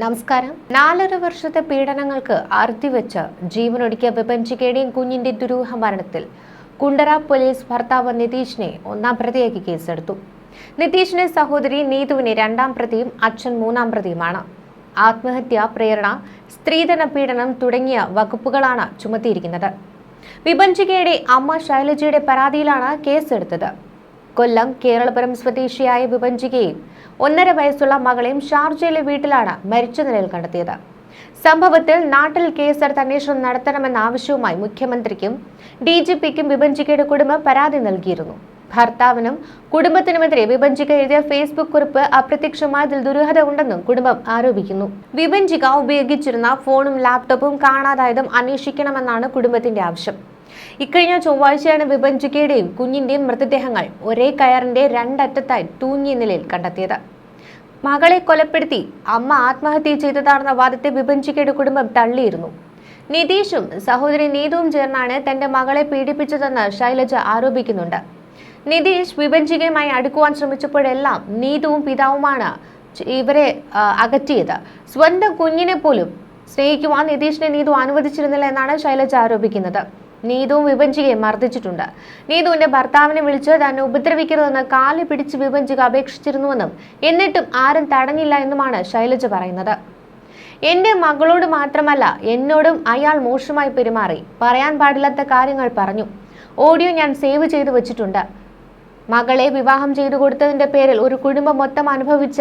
നമസ്കാരം. നാലര വർഷത്തെ പീഡനങ്ങൾക്ക് അറുതി വെച്ച് ജീവനൊടുക്കിയ വിപഞ്ചികയുടെയും കുഞ്ഞിന്റെ ദുരൂഹ മരണത്തിൽ കുണ്ടറ പോലീസ് ഭർത്താവ് നിതീഷിനെ ഒന്നാം പ്രതിയാക്കി കേസെടുത്തു. നിതീഷിന്റെ സഹോദരി നീതുവിനെ രണ്ടാം പ്രതിയും അച്ഛൻ മൂന്നാം പ്രതിയുമാണ്. ആത്മഹത്യ പ്രേരണ സ്ത്രീധന പീഡനം തുടങ്ങിയ വകുപ്പുകളാണ് ചുമത്തിയിരിക്കുന്നത്. വിപഞ്ചികയുടെ അമ്മ ശൈലജയുടെ പരാതിയിലാണ് കേസെടുത്തത്. കൊല്ലം കേരളപുരം സ്വദേശിയായ വിഭഞ്ചികയും ഒന്നര വയസ്സുള്ള മകളെയും ഷാർജയിലെ വീട്ടിലാണ് മരിച്ച നിലയിൽ കണ്ടെത്തിയത്. സംഭവത്തിൽ നാട്ടിൽ കേസെടുത്ത് അന്വേഷണം നടത്തണമെന്ന ആവശ്യവുമായി മുഖ്യമന്ത്രിക്കും ഡി ജി പിക്കും വിഭഞ്ചികയുടെ കുടുംബം പരാതി നൽകിയിരുന്നു. ഭർത്താവിനും കുടുംബത്തിനുമെതിരെ വിഭഞ്ചിക എഴുതിയ ഫേസ്ബുക്ക് കുറിപ്പ് അപ്രത്യക്ഷമായതിൽ ദുരൂഹത ഉണ്ടെന്നും കുടുംബം ആരോപിക്കുന്നു. വിഭഞ്ചിക ഉപയോഗിച്ചിരുന്ന ഫോണും ലാപ്ടോപ്പും കാണാതായതും അന്വേഷിക്കണമെന്നാണ് കുടുംബത്തിന്റെ ആവശ്യം. ഇക്കഴിഞ്ഞ ചൊവ്വാഴ്ചയാണ് വിഭജിക്കയുടെയും കുഞ്ഞിന്റെയും മൃതദേഹങ്ങൾ ഒരേ കയറിന്റെ രണ്ടറ്റത്തായി തൂങ്ങിയ നിലയിൽ കണ്ടെത്തിയത്. മകളെ കൊലപ്പെടുത്തി അമ്മ ആത്മഹത്യ ചെയ്തതാണെന്ന വാദത്തെ വിഭജിക്കയുടെ കുടുംബം തള്ളിയിരുന്നു. നിതീഷും സഹോദരി നീതുവും ചേർന്നാണ് തന്റെ മകളെ പീഡിപ്പിച്ചതെന്ന് ശൈലജ ആരോപിക്കുന്നുണ്ട്. നിതീഷ് വിഭജികയുമായി അടുക്കുവാൻ ശ്രമിച്ചപ്പോഴെല്ലാം നീതുവും പിതാവുമാണ് ഇവരെ അകറ്റിയത്. സ്വന്തം കുഞ്ഞിനെ പോലും സ്നേഹിക്കുവാൻ നിതീഷിനെ നീതു അനുവദിച്ചിരുന്നില്ല എന്നാണ് ശൈലജ ആരോപിക്കുന്നത്. നീതുവും വിഭജികയെ മർദ്ദിച്ചിട്ടുണ്ട്. നീതുവിന്റെ ഭർത്താവിനെ വിളിച്ച് തന്നെ ഉപദ്രവിക്കരുതെന്ന് കാൽ പിടിച്ച് വിഭജിക അപേക്ഷിച്ചിരുന്നുവെന്നും എന്നിട്ടും ആരും തടഞ്ഞില്ല എന്നുമാണ് ശൈലജ പറയുന്നത്. എന്റെ മകളോട് മാത്രമല്ല എന്നോടും അയാൾ മോശമായി പെരുമാറി. പറയാൻ പാടില്ലാത്ത കാര്യങ്ങൾ പറഞ്ഞു. ഓഡിയോ ഞാൻ സേവ് ചെയ്തു വെച്ചിട്ടുണ്ട്. മകളെ വിവാഹം ചെയ്തു കൊടുത്തതിന്റെ പേരിൽ ഒരു കുടുംബം മൊത്തം അനുഭവിച്ച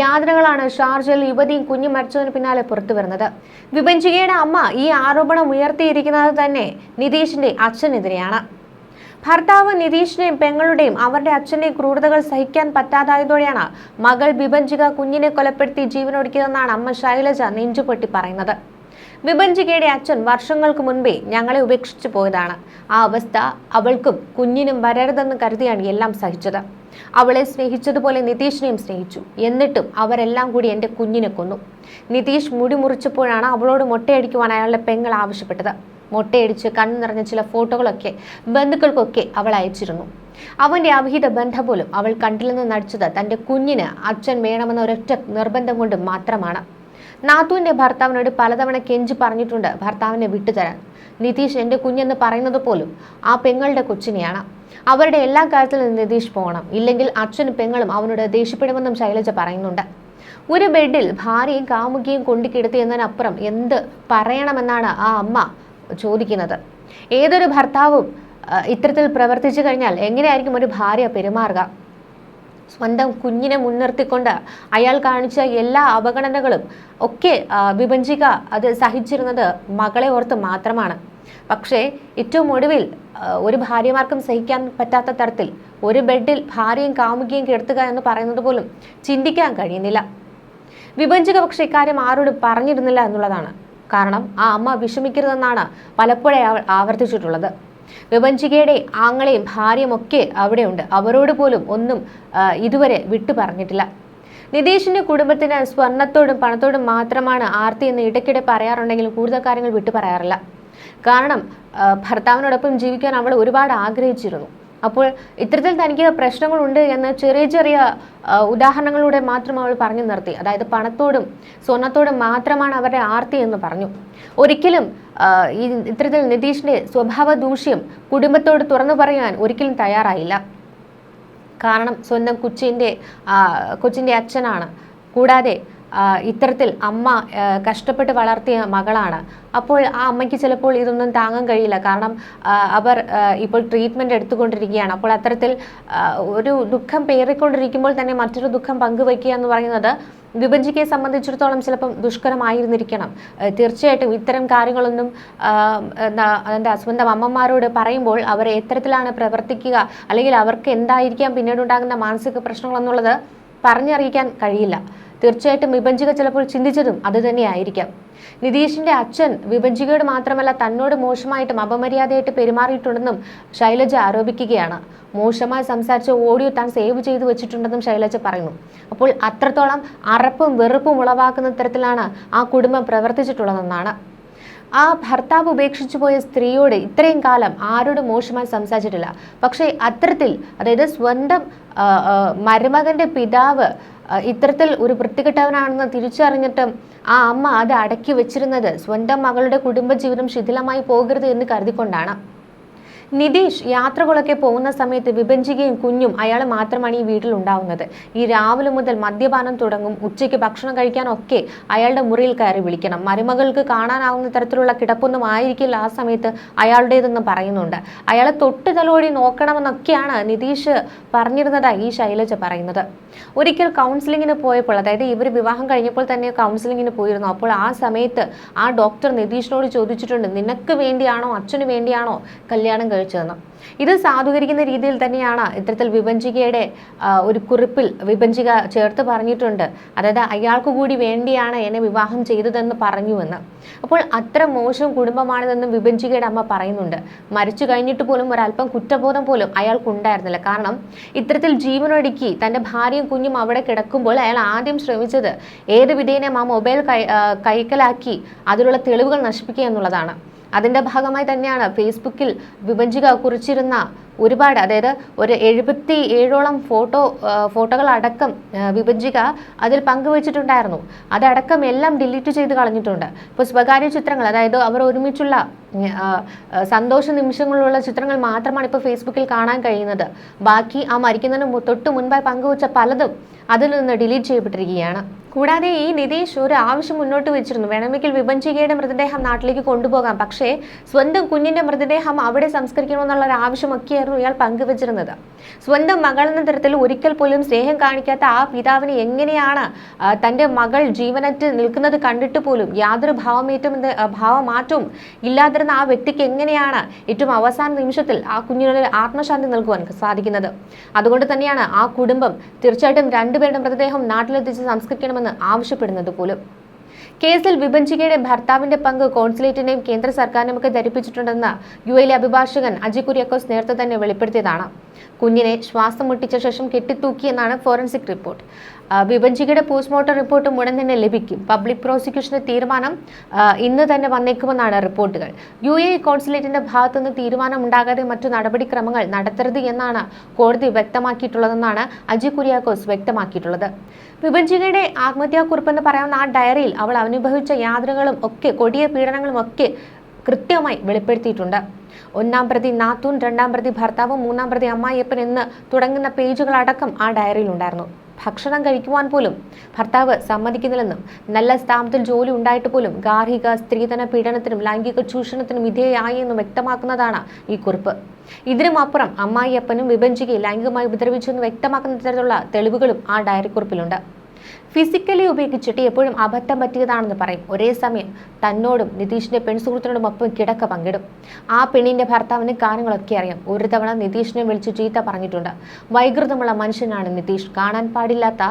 യാതനകളാണ് ഷാർജയിൽ യുവതിയും കുഞ്ഞു മരിച്ചതിന് പിന്നാലെ പുറത്തു വരുന്നത്. വിഭജികയുടെ അമ്മ ഈ ആരോപണം ഉയർത്തിയിരിക്കുന്നത് തന്നെ നിതീഷിന്റെ അച്ഛനെതിരെയാണ്. ഭർത്താവ് നിതീഷിനെയും പെങ്ങളുടെയും അവരുടെ അച്ഛന്റെയും ക്രൂരതകൾ സഹിക്കാൻ പറ്റാതായതോടെയാണ് മകൾ വിഭജിക കുഞ്ഞിനെ കൊലപ്പെടുത്തി ജീവനൊടുക്കിയതെന്നാണ് അമ്മ ശൈലജ നെഞ്ചുപൊട്ടി പറയുന്നത്. വിഭജികയുടെ അച്ഛൻ വർഷങ്ങൾക്ക് മുൻപേ ഞങ്ങളെ ഉപേക്ഷിച്ചു പോയതാണ്. ആ അവസ്ഥ അവൾക്കും കുഞ്ഞിനും വരരുതെന്ന് കരുതിയാണ് എല്ലാം സഹിച്ചത്. അവളെ സ്നേഹിച്ചതുപോലെ നിതീഷിനെയും സ്നേഹിച്ചു. എന്നിട്ടും അവരെല്ലാം കൂടി എന്റെ കുഞ്ഞിനെ കൊന്നു. നിതീഷ് മുടി മുറിച്ചപ്പോഴാണ് അവളോട് മൊട്ടയടിക്കുവാൻ അയാളുടെ പെങ്ങൾ ആവശ്യപ്പെട്ടത്. മൊട്ടയടിച്ച് കണ്ണു നിറഞ്ഞ ചില ഫോട്ടോകളൊക്കെ ബന്ധുക്കൾക്കൊക്കെ അവൾ അയച്ചിരുന്നു. അവന്റെ അവിഹിത ബന്ധം പോലും അവൾ കണ്ടില്ലെന്ന് നടിച്ചത് തന്റെ കുഞ്ഞിന് അച്ഛൻ വേണമെന്ന ഒരൊറ്റ നിർബന്ധം കൊണ്ട് മാത്രമാണ്. നാത്തുവിന്റെ ഭർത്താവിനോട് പലതവണ കെഞ്ചി പറഞ്ഞിട്ടുണ്ട് ഭർത്താവിനെ വിട്ടുതരാൻ. നിതീഷ് എന്റെ കുഞ്ഞെന്ന് പറയുന്നത് പോലും ആ പെങ്ങളുടെ കൊച്ചിനെയാണ്. അവരുടെ എല്ലാ കാര്യത്തിലും നിതീഷ് പോകണം. ഇല്ലെങ്കിൽ അച്ഛനും പെങ്ങളും അവനോട് ദേഷ്യപ്പെടുമെന്നും ശൈലജ പറയുന്നുണ്ട്. ഒരു ബെഡിൽ ഭാര്യയും കാമുകിയും കൊണ്ടുകിടത്തി എന്നതിനപ്പുറം എന്ത് പറയണമെന്നാണ് ആ അമ്മ ചോദിക്കുന്നത്. ഏതൊരു ഭർത്താവും ഇത്തരത്തിൽ പ്രവർത്തിച്ചു കഴിഞ്ഞാൽ എങ്ങനെയായിരിക്കും ഒരു ഭാര്യ പെരുമാറുക? സ്വന്തം കുഞ്ഞിനെ മുൻനിർത്തിക്കൊണ്ട് അയാൾ കാണിച്ച എല്ലാ അവഗണനകളും ഒക്കെ വിഭജിക അത് സഹിച്ചിരുന്നത് മകളെ ഓർത്ത് മാത്രമാണ്. പക്ഷേ ഏറ്റവും ഒടുവിൽ ഒരു ഭാര്യമാർക്കും സഹിക്കാൻ പറ്റാത്ത തരത്തിൽ ഒരു ബെഡിൽ ഭാര്യയും കാമുകിയും കിടത്തുക എന്ന് പറയുന്നത് പോലും ചിന്തിക്കാൻ കഴിയുന്നില്ല. വിഭജിക പക്ഷേ ഇക്കാര്യം ആരോടും പറഞ്ഞിരുന്നില്ല എന്നുള്ളതാണ്. കാരണം ആ അമ്മ വിഷമിക്കരുതെന്നാണ് പലപ്പോഴേ ആവർത്തിച്ചിട്ടുള്ളത്. വിഭജികയുടെ ആങ്ങളെയും ഭാര്യയും ഒക്കെ അവിടെയുണ്ട്. അവരോട് പോലും ഒന്നും ഇതുവരെ വിട്ടു പറഞ്ഞിട്ടില്ല. നിതീഷിന്റെ കുടുംബത്തിന് സ്വർണത്തോടും പണത്തോടും മാത്രമാണ് ആർത്തി എന്ന് ഇടയ്ക്കിടെ പറയാറുണ്ടെങ്കിലും കൂടുതൽ കാര്യങ്ങൾ വിട്ടു പറയാറില്ല. കാരണം ഭർത്താവിനോടൊപ്പം ജീവിക്കാൻ അവൾ ഒരുപാട് ആഗ്രഹിച്ചിരുന്നു. അപ്പോൾ ഇത്തരത്തിൽ തനിക്ക് പ്രശ്നങ്ങളുണ്ട് എന്ന് ചെറിയ ചെറിയ ഉദാഹരണങ്ങളിലൂടെ മാത്രം അവൾ പറഞ്ഞു നിർത്തി. അതായത് പണത്തോടും സ്വർണത്തോടും മാത്രമാണ് അവരുടെ ആർത്തി എന്ന് പറഞ്ഞു. ഒരിക്കലും ഈ ഇത്തരത്തിൽ നിതീഷിന്റെ സ്വഭാവ ദൂഷ്യം കുടുംബത്തോട് തുറന്നു പറയാൻ ഒരിക്കലും തയ്യാറായില്ല. കാരണം സ്വന്തം കൊച്ചിന്റെ കൊച്ചിന്റെ അച്ഛനാണ്. കൂടാതെ ഇത്തരത്തിൽ അമ്മ കഷ്ടപ്പെട്ട് വളർത്തിയ മകളാണ്. അപ്പോൾ ആ അമ്മയ്ക്ക് ചിലപ്പോൾ ഇതൊന്നും താങ്ങാൻ കഴിയില്ല. കാരണം അവർ ഇപ്പോൾ ട്രീറ്റ്മെന്റ് എടുത്തുകൊണ്ടിരിക്കുകയാണ്. അപ്പോൾ അത്തരത്തിൽ ഒരു ദുഃഖം പേറിക്കൊണ്ടിരിക്കുമ്പോൾ തന്നെ മറ്റൊരു ദുഃഖം പങ്കുവയ്ക്കുക എന്ന് പറയുന്നത് വിഭജിക്കയെ സംബന്ധിച്ചിടത്തോളം ചിലപ്പം ദുഷ്കരമായിരുന്നിരിക്കണം. തീർച്ചയായിട്ടും ഇത്തരം കാര്യങ്ങളൊന്നും എന്താ സ്വന്തം അമ്മമാരോട് പറയുമ്പോൾ അവർ എത്തരത്തിലാണ് പ്രവർത്തിക്കുക. അല്ലെങ്കിൽ അവർക്ക് എന്തായിരിക്കാം പിന്നീടുണ്ടാകുന്ന മാനസിക പ്രശ്നങ്ങളെന്നുള്ളത് പറഞ്ഞറിയിക്കാൻ കഴിയില്ല. തീർച്ചയായിട്ടും വിഭജിക ചിലപ്പോൾ ചിന്തിച്ചതും അത് തന്നെയായിരിക്കാം. നിതീഷിന്റെ അച്ഛൻ വിഭജികയോട് മാത്രമല്ല തന്നോട് മോശമായിട്ടും അപമര്യാദയായിട്ട് പെരുമാറിയിട്ടുണ്ടെന്നും ശൈലജ ആരോപിക്കുകയാണ്. മോശമായി സംസാരിച്ച ഓഡിയോ താൻ സേവ് ചെയ്തു വെച്ചിട്ടുണ്ടെന്നും ശൈലജ പറയുന്നു. അപ്പോൾ അത്രത്തോളം അറപ്പും വെറുപ്പും ഉളവാക്കുന്ന തരത്തിലാണ് ആ കുടുംബം പ്രവർത്തിച്ചിട്ടുള്ളതെന്നാണ് ആ ഭർത്താവ് ഉപേക്ഷിച്ചു പോയ സ്ത്രീയോട് ഇത്രയും കാലം ആരോടും മോശമായി സംസാരിച്ചിട്ടില്ല. പക്ഷേ അത്തരത്തിൽ അതായത് സ്വന്തം മരുമകന്റെ പിതാവ് ഇത്തരത്തിൽ ഒരു വൃത്തികെട്ടവനാണെന്ന് തിരിച്ചറിഞ്ഞിട്ടും ആ അമ്മ അത് അടക്കി വെച്ചിരുന്നത് സ്വന്തം മകളുടെ കുടുംബജീവിതം ശിഥിലമായി പോകരുത് എന്ന് കരുതിക്കൊണ്ടാണ്. നിതീഷ് യാത്രകളൊക്കെ പോകുന്ന സമയത്ത് വിഭജിക്കുകയും കുഞ്ഞും അയാൾ മാത്രമാണ് ഈ വീട്ടിൽ ഉണ്ടാവുന്നത് ഈ രാവിലെ മുതൽ മദ്യപാനം തുടങ്ങും ഉച്ചയ്ക്ക് ഭക്ഷണം കഴിക്കാനൊക്കെ അയാളുടെ മുറിയിൽ കയറി വിളിക്കണം. മരുമകൾക്ക് കാണാനാവുന്ന തരത്തിലുള്ള കിടപ്പൊന്നും ആയിരിക്കില്ല ആ സമയത്ത് അയാളുടേതെന്ന് പറയുന്നുണ്ട്. അയാളെ തൊട്ട് തലോടി നോക്കണമെന്നൊക്കെയാണ് നിതീഷ് പറഞ്ഞിരുന്നതായി ഈ ശൈലജ പറയുന്നത്. ഒരിക്കൽ കൗൺസിലിങ്ങിന് പോയപ്പോൾ അതായത് ഇവർ വിവാഹം കഴിഞ്ഞപ്പോൾ തന്നെ കൗൺസിലിങ്ങിന് പോയിരുന്നു. അപ്പോൾ ആ സമയത്ത് ആ ഡോക്ടർ നിതീഷിനോട് ചോദിച്ചിട്ടുണ്ട് നിനക്ക് വേണ്ടിയാണോ അച്ഛന് വേണ്ടിയാണോ കല്യാണം കഴിച്ചതെന്ന് ഇത് സാധൂകരിക്കുന്ന രീതിയിൽ തന്നെയാണ് ഇത്തരത്തിൽ വിഭജികയുടെ ആ, ഒരു കുറിപ്പിൽ വിഭജിക ചേർത്ത് പറഞ്ഞിട്ടുണ്ട്. അതായത് അയാൾക്ക് കൂടി വേണ്ടിയാണ് എന്നെ വിവാഹം ചെയ്തതെന്ന് പറഞ്ഞുവെന്ന്. അപ്പോൾ അത്ര മോശം കുടുംബമാണിതെന്നും വിഭജികയുടെ അമ്മ പറയുന്നുണ്ട്. മരിച്ചു കഴിഞ്ഞിട്ട് പോലും ഒരല്പം കുറ്റബോധം പോലും അയാൾക്കുണ്ടായിരുന്നില്ല. കാരണം ഇത്തരത്തിൽ ജീവനൊടുക്കി തന്റെ ഭാര്യയും കുഞ്ഞും അവിടെ കിടക്കുമ്പോൾ അയാൾ ആദ്യം ശ്രമിച്ചത് ഏത് വിധേനയും ആ മൊബൈൽ കൈ കൈക്കലാക്കി അതിലുള്ള തെളിവുകൾ നശിപ്പിക്കുക എന്നുള്ളതാണ്. അതിന്റെ ഭാഗമായി തന്നെയാണ് ഫേസ്ബുക്കിൽ വിഭജിക കുറിച്ചിരുന്ന ഒരുപാട് അതായത് ഒരു എഴുപത്തി ഏഴോളം ഫോട്ടോ ഫോട്ടോകളടക്കം വിഭജിക അതിൽ പങ്കുവച്ചിട്ടുണ്ടായിരുന്നു. അതടക്കം എല്ലാം ഡിലീറ്റ് ചെയ്ത് കളഞ്ഞിട്ടുണ്ട്. ഇപ്പോൾ സ്വകാര്യ ചിത്രങ്ങൾ അതായത് അവർ ഒരുമിച്ചുള്ള സന്തോഷ നിമിഷങ്ങളിലുള്ള ചിത്രങ്ങൾ മാത്രമാണ് ഇപ്പോൾ ഫേസ്ബുക്കിൽ കാണാൻ കഴിയുന്നത്. ബാക്കി ആ മരിക്കുന്നതിന് തൊട്ട് മുൻപായി പങ്കുവച്ച പലതും അതിൽ നിന്ന് ഡിലീറ്റ് ചെയ്യപ്പെട്ടിരിക്കുകയാണ്. കൂടാതെ ഈ നിതീഷ് ഒരു ആവശ്യം മുന്നോട്ട് വെച്ചിരുന്നു. വേണമെങ്കിൽ വിഭഞ്ചികയുടെ മൃതദേഹം നാട്ടിലേക്ക് കൊണ്ടുപോകാം. പക്ഷേ സ്വന്തം കുഞ്ഞിന്റെ മൃതദേഹം അവിടെ സംസ്കരിക്കണമെന്നുള്ള ഒരു ആവശ്യമൊക്കെയായിരുന്നു ഇയാൾ പങ്കുവച്ചിരുന്നത്. സ്വന്തം മകൾ എന്ന തരത്തിൽ ഒരിക്കൽ പോലും സ്നേഹം കാണിക്കാത്ത ആ പിതാവിന് എങ്ങനെയാണ് തന്റെ മകൾ ജീവനറ്റ് നിൽക്കുന്നത് കണ്ടിട്ട് പോലും യാതൊരു ഭാവമേറ്റം ഭാവമാറ്റവും ഇല്ലാതിരുന്ന ആ വ്യക്തിക്ക് എങ്ങനെയാണ് ഏറ്റവും അവസാന നിമിഷത്തിൽ ആ കുഞ്ഞിനൊരു ആത്മശാന്തി നൽകുവാൻ സാധിക്കുന്നത്? അതുകൊണ്ട് തന്നെയാണ് ആ കുടുംബം തീർച്ചയായിട്ടും രണ്ടുപേരുടെ മൃതദേഹം നാട്ടിലെത്തിച്ച് സംസ്കരിക്കണമെന്ന് ആവശ്യപ്പെടുന്നത് പോലും കേസിൽ വിഭജിക്കയുടെ ഭർത്താവിന്റെ പങ്ക് കോൺസുലേറ്റിനെയും കേന്ദ്ര സർക്കാരിനെയും ഒക്കെ ധരിപ്പിച്ചിട്ടുണ്ടെന്ന് യു എയിലെ അഭിഭാഷകൻ അജി കുര്യാക്കോസ് നേരത്തെ തന്നെ വെളിപ്പെടുത്തിയതാണ്. കുഞ്ഞിനെ ശ്വാസം മുട്ടിച്ച ശേഷം കെട്ടിത്തൂക്കിയെന്നാണ് ഫോറൻസിക് റിപ്പോർട്ട്. വിഭജികയുടെ പോസ്റ്റ്മോർട്ടം റിപ്പോർട്ടും ഉടൻ തന്നെ ലഭിക്കും. പബ്ലിക് പ്രോസിക്യൂഷന്റെ തീരുമാനം ഇന്ന് തന്നെ വന്നേക്കുമെന്നാണ് റിപ്പോർട്ടുകൾ. യു എ കോൺസുലേറ്റിന്റെ ഭാഗത്തുനിന്ന് തീരുമാനം ഉണ്ടാകാതെ മറ്റു നടപടിക്രമങ്ങൾ നടത്തരുത് എന്നാണ് കോടതി വ്യക്തമാക്കിയിട്ടുള്ളതെന്നാണ് അജി കുര്യാക്കോസ് വ്യക്തമാക്കിയിട്ടുള്ളത്. വിഭജികയുടെ ആത്മഹത്യാക്കുറിപ്പെന്ന് പറയാവുന്ന ആ ഡയറിയിൽ അവൾ അനുഭവിച്ച യാതനകളും ഒക്കെ കൊടിയ പീഡനങ്ങളും ഒക്കെ കൃത്യമായി വെളിപ്പെടുത്തിയിട്ടുണ്ട്. ഒന്നാം പ്രതി നാത്തൂൻ രണ്ടാം പ്രതി ഭർത്താവ് മൂന്നാം പ്രതി അമ്മായിയപ്പൻ എന്ന് തുടങ്ങുന്ന പേജുകളടക്കം ആ ഡയറിയിലുണ്ടായിരുന്നു ഭക്ഷണം കഴിക്കുവാൻ പോലും ഭർത്താവ് സമ്മതിക്കുന്നില്ലെന്നും നല്ല സ്ഥാനത്തിൽ ജോലി ഉണ്ടായിട്ട് പോലും ഗാർഹിക സ്ത്രീധന പീഡനത്തിനും ലൈംഗിക ചൂഷണത്തിനും വിധേയയായി എന്നും വ്യക്തമാക്കുന്നതാണ് ഈ കുറിപ്പ്. ഇതിനും അപ്പുറം അമ്മായിയപ്പനും വിഭജികയെ ലൈംഗികമായി ഉപദ്രവിച്ചു എന്ന് വ്യക്തമാക്കുന്ന തരത്തിലുള്ള തെളിവുകളും ആ ഡയറി കുറിപ്പിലുണ്ട്. ഫിസിക്കലി ഉപയോഗിച്ചിട്ട് എപ്പോഴും അബദ്ധം പറ്റിയതാണെന്ന് പറയും. ഒരേ സമയം തന്നോടും നിതീഷിന്റെ പെൺസുഹൃത്തിനോടും ഒപ്പം കിടക്ക പങ്കിടും. ആ പെണ്ണിന്റെ ഭർത്താവിന് കാര്യങ്ങളൊക്കെ അറിയാം. ഒരു തവണ നിതീഷിനെ വിളിച്ച് ചീത്ത പറഞ്ഞിട്ടുണ്ട്. വൈകൃതമുള്ള മനുഷ്യനാണ് നിതീഷ്. കാണാൻ പാടില്ലാത്ത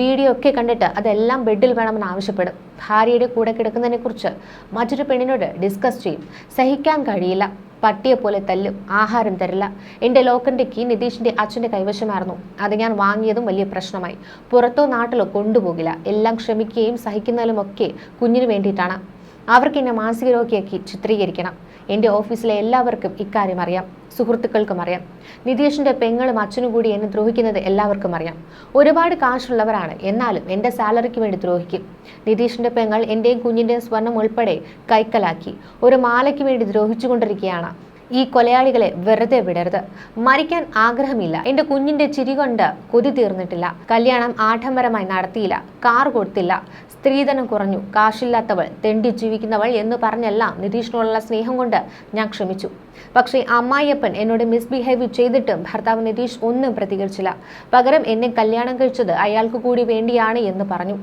വീഡിയോ ഒക്കെ കണ്ടിട്ട് അതെല്ലാം ബെഡിൽ വേണമെന്ന് ആവശ്യപ്പെടും. ഭാര്യയുടെ കൂടെ കിടക്കുന്നതിനെ കുറിച്ച് മറ്റൊരു പെണ്ണിനോട് ഡിസ്കസ് ചെയ്യും. സഹിക്കാൻ കഴിയില്ല. പട്ടിയെ പോലെ തല്ലും. ആഹാരം തരില്ല. എന്റെ ലോക്കറിന്റെ കീ നിതീഷിന്റെ അച്ഛന്റെ കൈവശമായിരുന്നു. അത് ഞാൻ വാങ്ങിയതും വലിയ പ്രശ്നമായി. പുറത്തോ നാട്ടിലോ കൊണ്ടുപോകില്ല. എല്ലാം ക്ഷമിക്കുകയും സഹിക്കുന്നതിലും ഒക്കെ കുഞ്ഞിന് വേണ്ടിയിട്ടാണ്. അവർക്ക് എന്നെ മാനസിക രോഗിയാക്കി ചിത്രീകരിക്കണം. എന്റെ ഓഫീസിലെ എല്ലാവർക്കും ഇക്കാര്യം അറിയാം. സുഹൃത്തുക്കൾക്കും അറിയാം. നിതീഷിന്റെ പെങ്ങളും അച്ഛനും കൂടി എന്നെ ദ്രോഹിക്കുന്നത് എല്ലാവർക്കും അറിയാം. ഒരുപാട് കാശുള്ളവരാണ്. എന്നാലും എന്റെ സാലറിക്ക് വേണ്ടി ദ്രോഹിക്കും. നിതീഷിന്റെ പെങ്ങൾ എന്റെയും കുഞ്ഞിന്റെയും സ്വർണം ഉൾപ്പെടെ കൈക്കലാക്കി. ഒരു മാലയ്ക്ക് വേണ്ടി ദ്രോഹിച്ചുകൊണ്ടിരിക്കുകയാണ്. ഈ കൊലയാളികളെ വെറുതെ വിടരുത്. മരിക്കാൻ ആഗ്രഹമില്ല. എന്റെ കുഞ്ഞിന്റെ ചിരി കൊണ്ട് കൊതി തീർന്നിട്ടില്ല. കല്യാണം ആഡംബരമായി നടത്തിയില്ല. കാർ കൊടുത്തില്ല. സ്ത്രീധനം കുറഞ്ഞു. കാശില്ലാത്തവൾ തെണ്ടി ജീവിക്കുന്നവൾ എന്ന് പറഞ്ഞെല്ലാം നിതീഷിനോടുള്ള സ്നേഹം കൊണ്ട് ഞാൻ ക്ഷമിച്ചു. പക്ഷേ അമ്മായിയപ്പൻ എന്നോട് മിസ്ബിഹേവ് ചെയ്തിട്ടും ഭർത്താവ് നിതീഷ് ഒന്നും പ്രതികരിച്ചില്ല. പകരം എന്നെ കല്യാണം കഴിച്ചത് അയാൾക്ക് കൂടി വേണ്ടിയാണ് എന്ന് പറഞ്ഞു.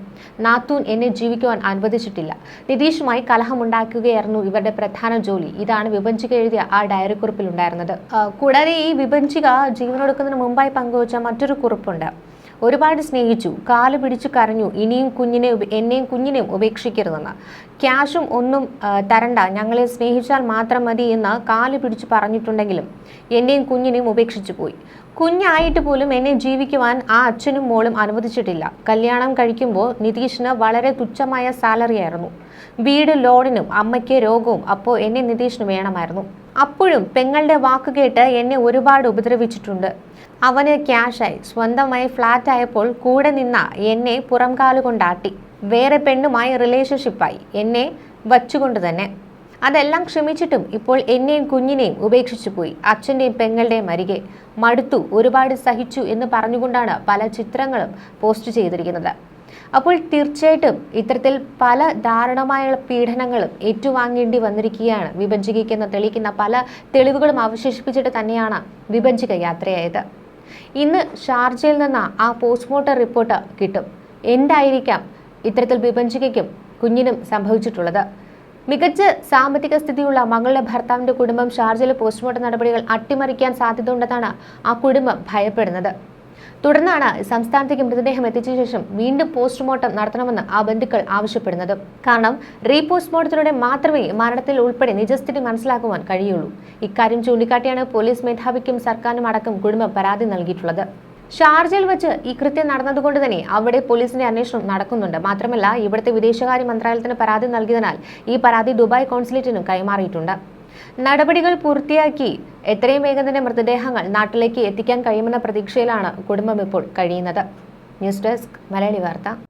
നാത്തൂൻ എന്നെ ജീവിക്കുവാൻ അനുവദിച്ചിട്ടില്ല. നിതീഷുമായി കലഹമുണ്ടാക്കുകയായിരുന്നു ഇവരുടെ പ്രധാന ജോലി. ഇതാണ് വിഭജിക എഴുതിയ ആ ഡയറി കുറിപ്പിൽ ഉണ്ടായിരുന്നത് കൂടാതെ ഈ വിഭജിക ജീവനൊടുക്കുന്നതിന് മുമ്പായി പങ്കുവച്ച മറ്റൊരു കുറിപ്പുണ്ട്. ഒരുപാട് സ്നേഹിച്ചു കാൽ പിടിച്ചു കരഞ്ഞു ഇനിയും കുഞ്ഞിനെ എന്നെയും കുഞ്ഞിനെയും ഉപേക്ഷിക്കരുതെന്ന്. ക്യാഷും ഒന്നും തരണ്ട. ഞങ്ങളെ സ്നേഹിച്ചാൽ മാത്രം മതി എന്ന് കാൽ പിടിച്ചു പറഞ്ഞിട്ടുണ്ടെങ്കിലും എന്നെയും കുഞ്ഞിനെയും ഉപേക്ഷിച്ചു പോയി. കുഞ്ഞായിട്ട് പോലും എന്നെ ജീവിക്കുവാൻ ആ അച്ഛനും മോളും അനുവദിച്ചിട്ടില്ല. കല്യാണം കഴിക്കുമ്പോൾ നിതീഷിന് വളരെ തുച്ഛമായ സാലറി ആയിരുന്നു. വീട് ലോണിനും അമ്മയ്ക്ക് രോഗവും അപ്പോൾ എന്നെ നിതീഷിന് വേണമായിരുന്നു. അപ്പോഴും പെങ്ങളുടെ വാക്ക് കേട്ട് എന്നെ ഒരുപാട് ഉപദ്രവിച്ചിട്ടുണ്ട്. അവന് ക്യാഷായി. സ്വന്തമായി ഫ്ലാറ്റ് ആയപ്പോൾ കൂടെ നിന്ന എന്നെ പുറംകാൽ കൊണ്ടാട്ടി വേറെ പെണ്ണുമായി റിലേഷൻഷിപ്പായി എന്നെ വച്ചുകൊണ്ട് തന്നെ. അതെല്ലാം ക്ഷമിച്ചിട്ടും ഇപ്പോൾ എന്നെയും കുഞ്ഞിനെയും ഉപേക്ഷിച്ചു പോയി. അച്ഛന്റെയും പെങ്ങളുടെയും അരികെ. മടുത്തു ഒരുപാട് സഹിച്ചു എന്ന് പറഞ്ഞുകൊണ്ടാണ് പല ചിത്രങ്ങളും പോസ്റ്റ് ചെയ്തിരിക്കുന്നത്. അപ്പോൾ തീർച്ചയായിട്ടും ഇത്തരത്തിൽ പല ദാരുണമായ പീഡനങ്ങളും ഏറ്റുവാങ്ങേണ്ടി വന്നിരിക്കുകയാണ്. വിഭജികയ്ക്കെന്ന് തെളിയിക്കുന്ന പല തെളിവുകളും അവശേഷിപ്പിച്ചിട്ട് തന്നെയാണ് വിഭജിക യാത്രയായത്. ഇന്ന് ഷാർജയിൽ നിന്ന് ആ പോസ്റ്റ്മോർട്ടം റിപ്പോർട്ട് കിട്ടും. എന്തായിരിക്കാം ഇത്തരത്തിൽ വിഭജികയ്ക്കും കുഞ്ഞിനും സംഭവിച്ചിട്ടുള്ളത്? മികച്ച സാമ്പത്തിക സ്ഥിതിയുള്ള മകളുടെ ഭർത്താവിന്റെ കുടുംബം ഷാർജയിലെ പോസ്റ്റ്മോർട്ടം നടപടികൾ അട്ടിമറിക്കാൻ സാധ്യതയുണ്ടെന്നാണ് ആ കുടുംബം ഭയപ്പെടുന്നത്. തുടർന്നാണ് സംസ്ഥാനത്തേക്ക് മൃതദേഹം എത്തിച്ച ശേഷം വീണ്ടും പോസ്റ്റ്മോർട്ടം നടത്തണമെന്ന് ആ ബന്ധുക്കൾ ആവശ്യപ്പെടുന്നത്. കാരണം റീപോസ്റ്റ്മോർട്ടത്തിലൂടെ മാത്രമേ മരണത്തിൽ ഉൾപ്പെടെ നിജസ്ഥിതി മനസ്സിലാക്കുവാൻ കഴിയുള്ളൂ. ഇക്കാര്യം ചൂണ്ടിക്കാട്ടിയാണ് പോലീസ് മേധാവിക്കും സർക്കാരിനും അടക്കം കുടുംബം പരാതി നൽകിയിട്ടുള്ളത്. ഷാർജയിൽ വെച്ച് ഈ കൃത്യം നടന്നതുകൊണ്ട് തന്നെ അവിടെ പോലീസിന്റെ അന്വേഷണം നടക്കുന്നുണ്ട്. മാത്രമല്ല ഇവിടുത്തെ വിദേശകാര്യ മന്ത്രാലയത്തിന് പരാതി നൽകിയതിനാൽ ഈ പരാതി ദുബായ് കോൺസുലേറ്റിനും കൈമാറിയിട്ടുണ്ട്. നടപടികൾ പൂർത്തിയാക്കി എത്രയും വേഗം തന്നെ മൃതദേഹങ്ങൾ നാട്ടിലേക്ക് എത്തിക്കാൻ കഴിയുമെന്ന പ്രതീക്ഷയിലാണ് കുടുംബം ഇപ്പോൾ കഴിയുന്നത്. ന്യൂസ് ഡെസ്ക് മലയാളി വാർത്ത.